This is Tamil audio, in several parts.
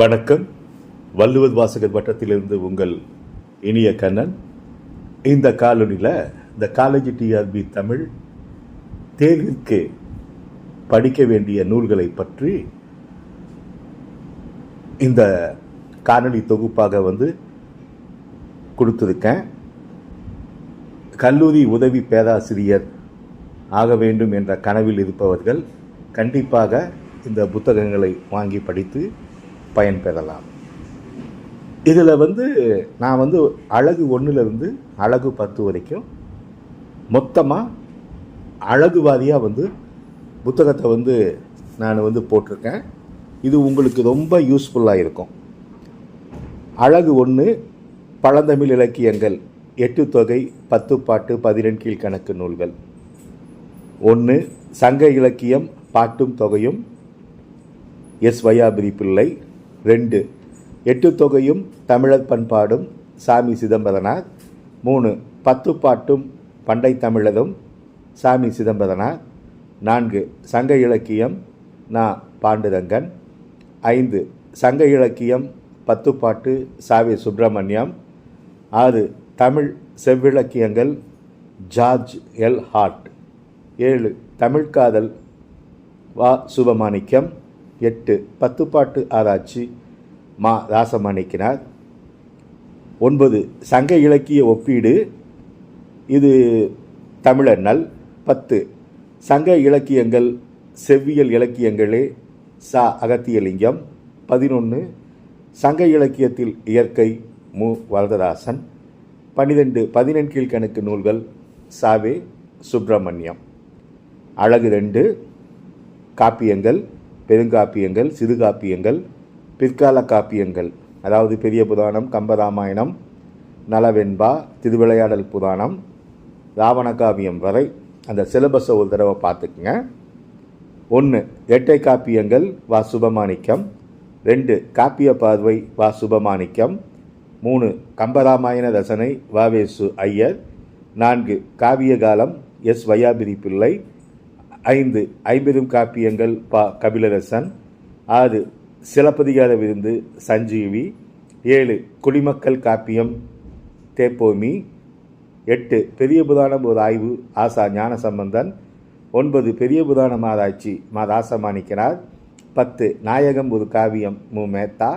வணக்கம். வள்ளுவர் வாசகர் வட்டத்திலிருந்து உங்கள் இனிய கண்ணன். இந்த காலொனியில் இந்த காலேஜ் டிஆர்பி தமிழ் தேர்விற்கு படிக்க வேண்டிய நூல்களை பற்றி இந்த காணொளி தொகுப்பாக வந்து கொடுத்துருக்கேன். கல்லூரி உதவி பேராசிரியர் ஆக வேண்டும் என்ற கனவில் இருப்பவர்கள் கண்டிப்பாக இந்த புத்தகங்களை வாங்கி படித்து பயன்பெறலாம். இதில் வந்து நான் வந்து அழகு ஒன்றுலேருந்து அழகு பத்து வரைக்கும் மொத்தமாக அழகு வாரியாக வந்து புத்தகத்தை வந்து நான் வந்து போட்டிருக்கேன். இது உங்களுக்கு ரொம்ப யூஸ்ஃபுல்லாக இருக்கும். அழகு ஒன்று பழந்தமிழ் இலக்கியங்கள் எட்டு தொகை பத்து பாட்டு பதினெண் கீழ்கணக்கு நூல்கள். ஒன்று சங்க இலக்கியம் பாட்டும் தொகையும் எஸ். வையாபுரி பிள்ளை ரெண்டு. எட்டு தொகையும் தமிழர் பண்பாடும் சாமி சிதம்பரனார். மூணு பத்து பாட்டும் பண்டை தமிழரும் சாமி சிதம்பரனார். நான்கு சங்க இலக்கியம் நா. பாண்டுரங்கன். ஐந்து சங்க இலக்கியம் பத்துப்பாட்டு சாவி சுப்பிரமணியம். ஆறு தமிழ் செவ்விலக்கியங்கள் ஜார்ஜ் எல் ஹார்ட். ஏழு தமிழ்காதல் வா சுபமாணிக்கம். எட்டு பத்துப்பாட்டு ஆராய்ச்சி மா ராசமாணிக்கினார். ஒன்பது சங்க இலக்கிய ஒப்பீடு. இது தமிழண்ணல் பத்து சங்க இலக்கியங்கள் செவ்வியல் இலக்கியங்களே சா அகத்தியலிங்கம். பதினொன்று சங்க இலக்கியத்தில் இயற்கை மு. வரதராசன். பன்னிரெண்டு பதினெண் கீழ்கணக்கு நூல்கள் சாவே சுப்பிரமணியம். அழகு ரெண்டு காப்பியங்கள் பெருங்காப்பியங்கள் சிறுகாப்பியங்கள் பிற்கால காப்பியங்கள் அதாவது பெரிய புராணம் கம்பராமாயணம் நலவெண்பா திருவிளையாடல் புராணம் ராவணகாவியம் வரை அந்த சிலபஸை ஒரு தடவை பார்த்துக்குங்க. ஒன்று இரட்டை காப்பியங்கள் வா சுபமாணிக்கம். ரெண்டு காப்பிய பார்வை வா சுபமாணிக்கம். மூணு கம்பராமாயண ரசனை வாவேசு ஐயர். நான்கு காவிய காலம் எஸ் வையாபிரி பிள்ளை. ஐந்து ஐம்பெரும் காப்பியங்கள் ப கபிலரசன் ஆறு சிலப்பதிகார விருந்து சஞ்சீவி ஏழு குடிமக்கள் காப்பியம் தேப்போமி எட்டு பெரிய புதானம் ஒரு ஆய்வு ஆசா ஞானசம்பந்தன் ஒன்பது பெரிய புராணம் ஆராய்ச்சி மா ராசமாணிக்கனார் பத்து நாயகம் ஒரு காவியம் மு மேத்தா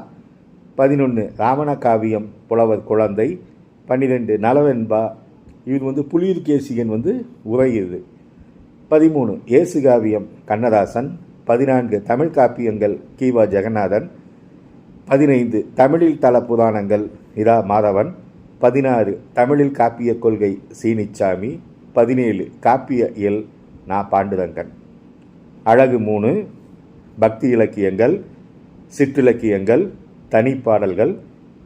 பதினொன்று ராவண காவியம் புலவர் குழந்தை பன்னிரெண்டு நலவென்பா இது வந்து புலியூர்கேசியன் வந்து உரையுது பதிமூணு இயேசு காவியம் கண்ணதாசன். பதினான்கு தமிழ் காப்பியங்கள் கீவா ஜெகநாதன். பதினைந்து தமிழில் தல புராணங்கள் இரா மாதவன். பதினாறு தமிழில் காப்பிய கொள்கை சீனிச்சாமி. பதினேழு காப்பிய இயல் நா பாண்டுரங்கன். அழகு மூணு பக்தி இலக்கியங்கள் சிற்றிலக்கியங்கள் தனிப்பாடல்கள்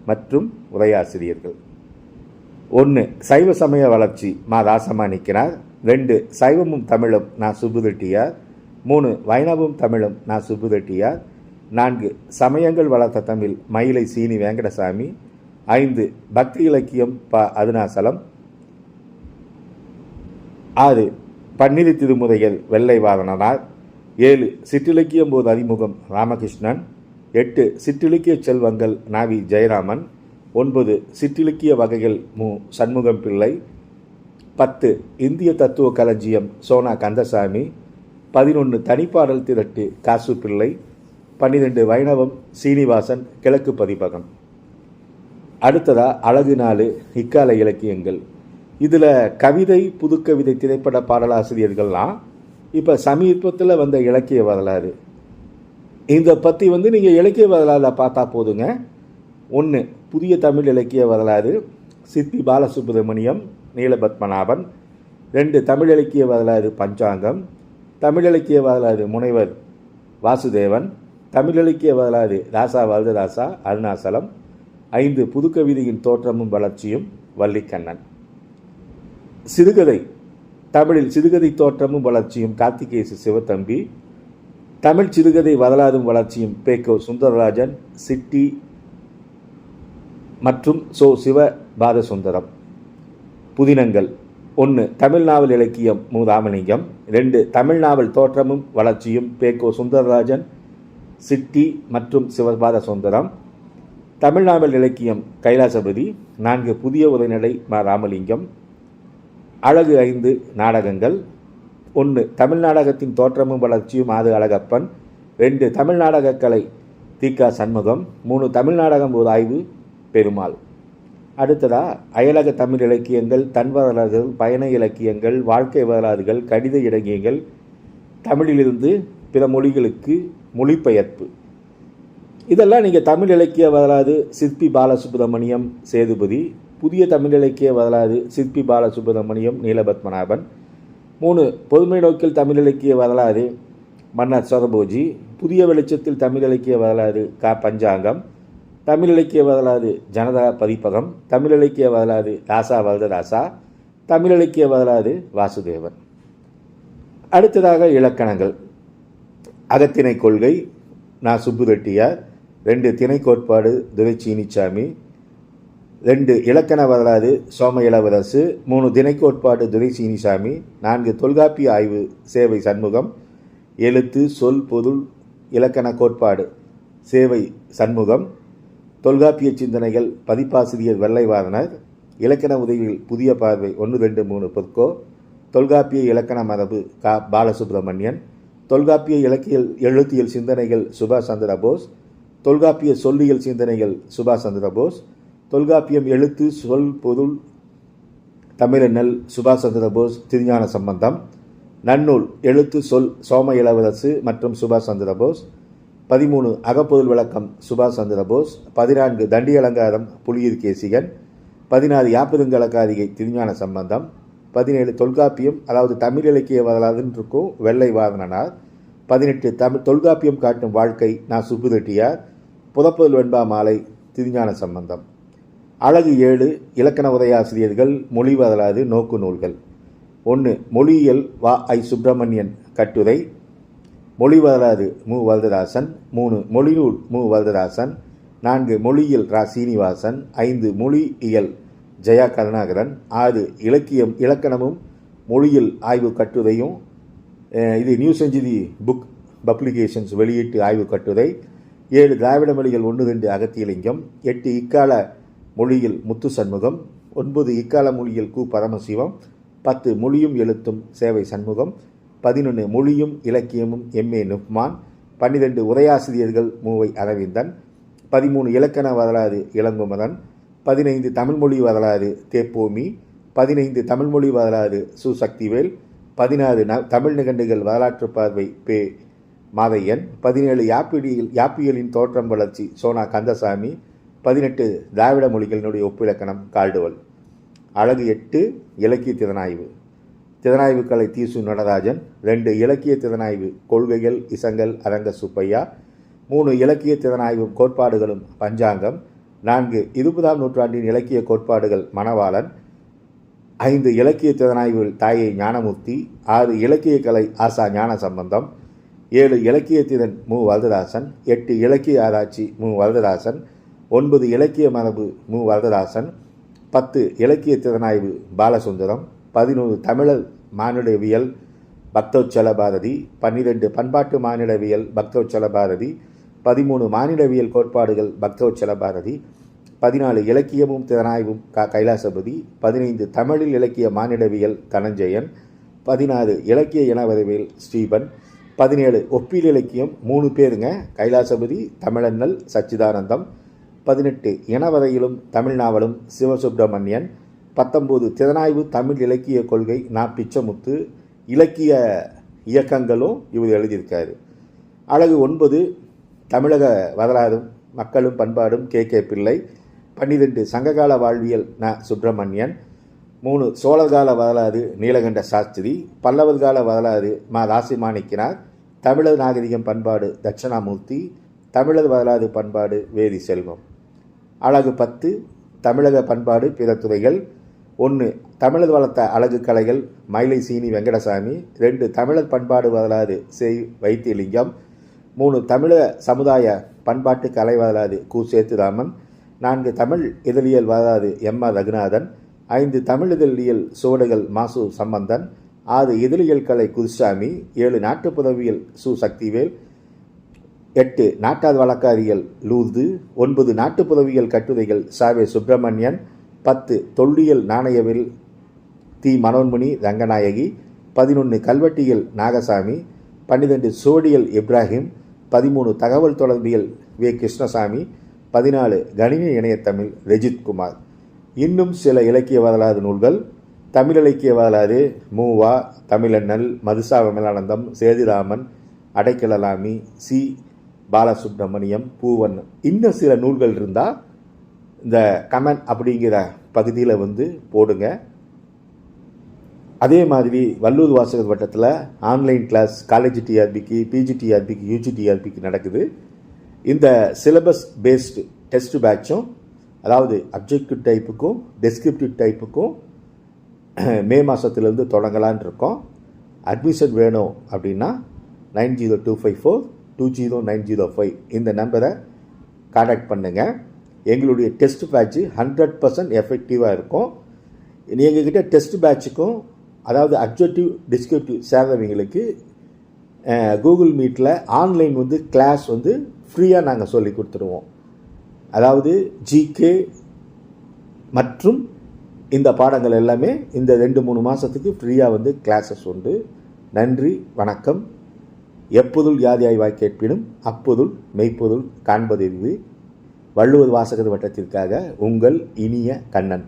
மற்றும் உரையாசிரியர்கள். ஒன்று சைவ சமய வளர்ச்சி மா ராசமாணிக்கிறார் ரெண்டு சைவமும் தமிழும் நான் சுப்புதட்டியார் மூணு வைணவும் தமிழும் நான் சுப்புதட்டியார் நான்கு சமயங்கள் வளர்த்த தமிழ் மயிலை சீனி வெங்கடசாமி. ஐந்து பக்தி இலக்கியம் ப அருணாசலம். ஆறு பன்னிரு திருமுறைகள் வெள்ளை வாரணனார் ஏழு சிற்றிலக்கியம் போது அறிமுகம் ராமகிருஷ்ணன். எட்டு சிற்றிலக்கிய செல்வங்கள் நாவி ஜெயராமன். ஒன்பது சிற்றிலக்கிய வகைகள் மு சண்முகம் பிள்ளை பத்து இந்திய தத்துவ களஞ்சியம் சோனா கந்தசாமி. பதினொன்று தனிப்பாடல் திரட்டு காசு பிள்ளை. பன்னிரெண்டு வைணவம் சீனிவாசன் கிழக்கு பதிப்பகம். அடுத்ததா அழகு நாலு இக்கால இலக்கியங்கள். இதில் கவிதை புதுக்கவிதை திரைப்பட பாடலாசிரியர்கள்லாம் இப்போ சமீபத்தில் வந்த இலக்கிய வரலாறு. இந்த பற்றி வந்து நீங்கள் இலக்கிய வரலாறு பார்த்தா போதுங்க. ஒன்று புதிய தமிழ் இலக்கிய வரலாறு. சித்தி பாலசுப்ரமணியம். நீலபத்மநாபன். ரெண்டு தமிழ் இலக்கிய வரலாறு பஞ்சாங்கம். தமிழ் இலக்கிய வரலாறு முனைவர் வாசுதேவன். தமிழ் இலக்கிய வரலாறு ராசா வரதராசா அருணாசலம். ஐந்து புதுக்கவிதையின் தோற்றமும் வளர்ச்சியும் வள்ளிக்கண்ணன். சிறுகதை. தமிழில் சிறுகதை தோற்றமும் வளர்ச்சியும் கார்த்திகேசு சிவத்தம்பி. தமிழ் சிறுகதை வரலாறும் வளர்ச்சியும் பேக்கோ சுந்தரராஜன் சிட்டி மற்றும் சோ சிவ பாலசுந்தரம். புதினங்கள். ஒன்று தமிழ் நாவல் இலக்கியம் மு ராமலிங்கம் ரெண்டு தமிழ் நாவல் தோற்றமும் வளர்ச்சியும் பேக்கோ சுந்தரராஜன் சிட்டி மற்றும் சிவபாத சுந்தரம். தமிழ்நாவல் இலக்கியம் கைலாசபதி. நான்கு புதிய உரைநடை ம ராமலிங்கம். அழகு ஐந்து நாடகங்கள். ஒன்று தமிழ் நாடகத்தின் தோற்றமும் வளர்ச்சியும் ஆது அழகப்பன். ரெண்டு தமிழ் நாடகக்கலை தீகா சண்முகம். மூணு தமிழ் நாடகம் ஒரு ஆய்வு பெருமாள். அடுத்ததா அயலக தமிழ் இலக்கியங்கள் தன் வரலாறுகள் பயண இலக்கியங்கள் வாழ்க்கை வரலாறுகள் கடித இலக்கியங்கள் தமிழிலிருந்து பிற மொழிகளுக்கு மொழிபெயர்ப்பு. இதெல்லாம் நீங்கள் தமிழ் இலக்கிய வரலாறு சிற்பி பாலசுப்ரமணியம் சேதுபதி புதிய தமிழ் இலக்கிய வரலாறு சிற்பி பாலசுப்ரமணியம் நீலபத்மநாபன் மூணு பொதுமை நோக்கில் தமிழ் இலக்கிய வரலாறு மன்னர் சொரபோஜி புதிய வெளிச்சத்தில் தமிழ் இலக்கிய வரலாறு க. பஞ்சாங்கம் தமிழ் இலக்கிய வரலாறு ஜனதா பதிப்பகம் தமிழ் இலக்கிய வரலாறு ராசா வரதராசா தமிழ் இலக்கிய வரலாறு வாசுதேவன். அடுத்ததாக இலக்கணங்கள். அகத்திணை கொள்கை நான் சுப்புரெட்டியார் ரெண்டு திணை கோட்பாடு துரை. சீனிச்சாமி. ரெண்டு இலக்கண வரலாறு சோம இளவரசு மூணு திணை கோட்பாடு துரை. சீனிசாமி நான்கு தொல்காப்பிய ஆய்வு சேவை சண்முகம் எழுத்து சொல் பொருள் இலக்கண கோட்பாடு சேவை சண்முகம் தொல்காப்பிய சிந்தனைகள் பதிப்பாசிரியர் வெள்ளைவாதனர் இலக்கண உதவிகள் புதிய பார்வை ஒன்று ரெண்டு மூணு பொற்கோ தொல்காப்பிய இலக்கண மரபு கா பாலசுப்ரமணியன் தொல்காப்பிய இலக்கியல் எழுத்தியல் சிந்தனைகள் சுபாஷ் சந்திர போஸ் தொல்காப்பிய சொல்லியல் சிந்தனைகள் சுபாஷ் சந்திர போஸ் தொல்காப்பியம் எழுத்து சொல் பொருள் தமிழெண்ணல் சுபாஷ் சந்திர போஸ் திருஞான சம்பந்தம் நன்னூல் எழுத்து சொல் சோம இளவரசு மற்றும் சுபாஷ் சந்திர போஸ் பதிமூணு அகப்பொருள் விளக்கம் சுபாஷ் சந்திர போஸ் பதினான்கு தண்டி அலங்காரம் புலியூர் கேசிகன் பதினாறு யாப்பெருங்கலக்காரிகை திருஞான சம்பந்தம் பதினேழு தொல்காப்பியம் அதாவது தமிழ் இலக்கிய வரலாறுன்னு இருக்கும் வெள்ளை வாதனனார் பதினெட்டு தமிழ் தொல்காப்பியம் காட்டும் வாழ்க்கை நான் சுப்புரெட்டியார் புதப்பொருள் வெண்பா மாலை திருஞான சம்பந்தம். அழகு ஏழு இலக்கண உரையாசிரியர்கள் மொழி வரலாறு நோக்கு நூல்கள் ஒன்று மொழியியல் வா ஐ சுப்பிரமணியன் கட்டுரை. மொழி வரலாறு மு. வரதராசன் மூணு மொழிநூல் மு. வரதராசன் நான்கு மொழியியல் ரா. சீனிவாசன் ஐந்து மொழியியல் ஜெயா கருணாகரன் ஆறு இலக்கியம் இலக்கணமும் மொழியியல் ஆய்வு கட்டுரையும் இது நியூ செஞ்சுரி புக் பப்ளிகேஷன்ஸ் வெளியீட்டு ஆய்வு கட்டுரை ஏழு திராவிட மொழிகள் ஒன்று ரெண்டு அகத்தியலிங்கம் எட்டு இக்கால மொழியில் முத்து சண்முகம் ஒன்பது இக்கால மொழியில் கு. பரமசிவம் பத்து மொழியும் எழுத்தும் சேவை சண்முகம் பதினொன்று மொழியும் இலக்கியமும் எம்ஏ நுப்மான் பன்னிரெண்டு உரையாசிரியர்கள் மூவை அரவிந்தன் பதிமூணு இலக்கண வரலாறு இளங்குமரன் பதினைந்து தமிழ்மொழி வரலாறு தேப்போமி பதினைந்து தமிழ்மொழி வரலாறு சு சக்திவேல் பதினாறு ந தமிழ் நிகண்டுகள் வரலாற்று பார்வை பே மாதையன் பதினேழு யாப்பிடியில் யாப்பியலின் தோற்றம் வளர்ச்சி சோனா கந்தசாமி பதினெட்டு திராவிட மொழிகளினுடைய ஒப்பிலக்கணம் கால்டுவல். அழகு எட்டு இலக்கிய திறனாய்வு. திறனாய்வு கலை தீசு நடராஜன் ரெண்டு இலக்கிய திறனாய்வு கொள்கைகள் இசங்கல் அரங்க சுப்பையா மூணு இலக்கிய திறனாய்வும் கோட்பாடுகளும் பஞ்சாங்கம் நான்கு இருபதாம் நூற்றாண்டின் இலக்கிய கோட்பாடுகள் மணவாளன் ஐந்து இலக்கிய திறனாய்வில் தாயை ஞானமூர்த்தி ஆறு இலக்கிய கலை ஆசா ஞான சம்பந்தம் ஏழு இலக்கிய திறன் மு. வரதராசன் எட்டு இலக்கிய ஆராய்ச்சி மு. வரதராசன் ஒன்பது இலக்கிய மரபு மு. வரதராசன் பத்து இலக்கிய திறனாய்வு பாலசுந்தரம் பதினோரு தமிழர் மானிடவியல் பக்தோச்சல பாரதி பன்னிரெண்டு பண்பாட்டு மானிடவியல் பக்தோச்சல பாரதி பதிமூணு மானிடவியல் கோட்பாடுகள் பக்தோச்சல பாரதி பதினாலு இலக்கியமும் திறனாய்வும் க கைலாசபதி பதினைந்து தமிழில் இலக்கிய மானிடவியல் தனஞ்சயன் பதினாறு இலக்கிய இனவரவியல் ஸ்ரீபன் பதினேழு ஒப்பீல் இலக்கியம் மூணு பேருங்க கைலாசபதி தமிழண்ணல் சச்சிதானந்தம் பதினெட்டு இனவரையிலும் தமிழ் நாவலும் சிவசுப்பிரமணியன் பத்தொம்போது திறனாய்வு தமிழ் இலக்கிய கொள்கை நா. பிச்சமுத்து இலக்கிய இயக்கங்களும் இவர் எழுதியிருக்காரு. அழகு ஒன்பது தமிழக வரலாறும் மக்களும் பண்பாடும் கே. கே. பிள்ளை. பன்னிரெண்டு சங்ககால வாழ்வியல் ந. சுப்பிரமணியன். மூணு சோழர்கால வரலாறு நீலகண்ட சாஸ்திரி. பல்லவர் கால வரலாறு மா. ராசிமாணிக்கினார் தமிழர் நாகரிகம் பண்பாடு தட்சிணாமூர்த்தி. தமிழர் வரலாறு பண்பாடு வேதி செல்வம் அழகு பத்து தமிழக பண்பாடு பிற துறைகள். ஒன்று தமிழர் வளர்த்த அழகு கலைகள் மயிலை சீனி வெங்கடசாமி. ரெண்டு தமிழர் பண்பாடு வரலாறு செய் வைத்தியலிங்கம் மூணு தமிழ சமுதாய பண்பாட்டு கலை வரலாறு கு. சேத்துராமன். நான்கு தமிழ் இதழியல் வரலாறு எம். ஆர். ரகுநாதன். ஐந்து தமிழ் இதழியல் சுவடுகள் மாசு சம்பந்தன். ஆறு இதழியல் கலை குருசாமி. ஏழு நாட்டுப்புறவியல் சு. சக்திவேல். எட்டு நாட்டார் வழக்காரியல் லூர்து. ஒன்பது நாட்டுப்புறவியல் கட்டுரைகள் சாவே சுப்பிரமணியன். பத்து தொல்லியல் நாணயவில் தி மனோன்மணி ரங்கநாயகி பதினொன்று கல்வெட்டியல் நாகசாமி பன்னிரெண்டு சோடியல் இப்ராஹிம் பதிமூணு தகவல் தொடர்பியல் வே. கிருஷ்ணசாமி பதினாலு கணினி இணையத்தமிழ் ரஜித்குமார். இன்னும் சில இலக்கிய வரலாறு நூல்கள். தமிழ் இலக்கிய வரலாறு மூவா தமிழண்ணல் மதுசா விமலானந்தம் சேதுராமன் அடைக்கலலாமி சி. பாலசுப்ரமணியம் பூவன். இன்னும் சில நூல்கள் இருந்தால் இந்த கமெண்ட் அப்படிங்கிற பகுதியில் வந்து போடுங்க. அதே மாதிரி வள்ளூர் வாசகர் வட்டத்தில் ஆன்லைன் கிளாஸ் காலேஜ் டிஆர்பிக்கு பிஜி டிஆர்பிக்கு யூஜி டிஆர்பிக்கு நடக்குது. இந்த சிலபஸ் பேஸ்டு டெஸ்ட் பேட்சும் அதாவது அப்ஜெக்டிவ் டைப்புக்கும் டெஸ்கிரிப்டிவ் டைப்புக்கும் மே மாதத்துலேருந்து தொடங்கலான் இருக்கோம். அட்மிஷன் வேணும் அப்படின்னா nine zero two five four two zero nine zero five இந்த நம்பரை காண்டாக்ட் பண்ணுங்கள் எங்களுடைய டெஸ்ட் பேட்ச்சு ஹண்ட்ரட் பர்சன்ட் எஃபெக்டிவாக இருக்கும். எங்ககிட்ட டெஸ்ட் பேட்சுக்கும் அதாவது அப்ஜெக்டிவ் டிஸ்கிரிப்டிவ் சேர்ந்தவங்களுக்கு கூகுள் மீட்டில் ஆன்லைன் வந்து கிளாஸ் வந்து ஃப்ரீயாக நாங்கள் சொல்லி கொடுத்துருவோம். அதாவது ஜிகே மற்றும் இந்த பாடங்கள் எல்லாமே இந்த ரெண்டு மூணு மாதத்துக்கு ஃப்ரீயாக வந்து கிளாஸஸ் உண்டு. நன்றி வணக்கம். எப்போதுள் யாதியாய் வாய் கேட்பினும் அப்போதுள் மெய்ப்பொருள் காண்பதறிவு வள்ளுவர் வாசகர் வட்டத்திற்காக உங்கள் இனிய கண்ணன்.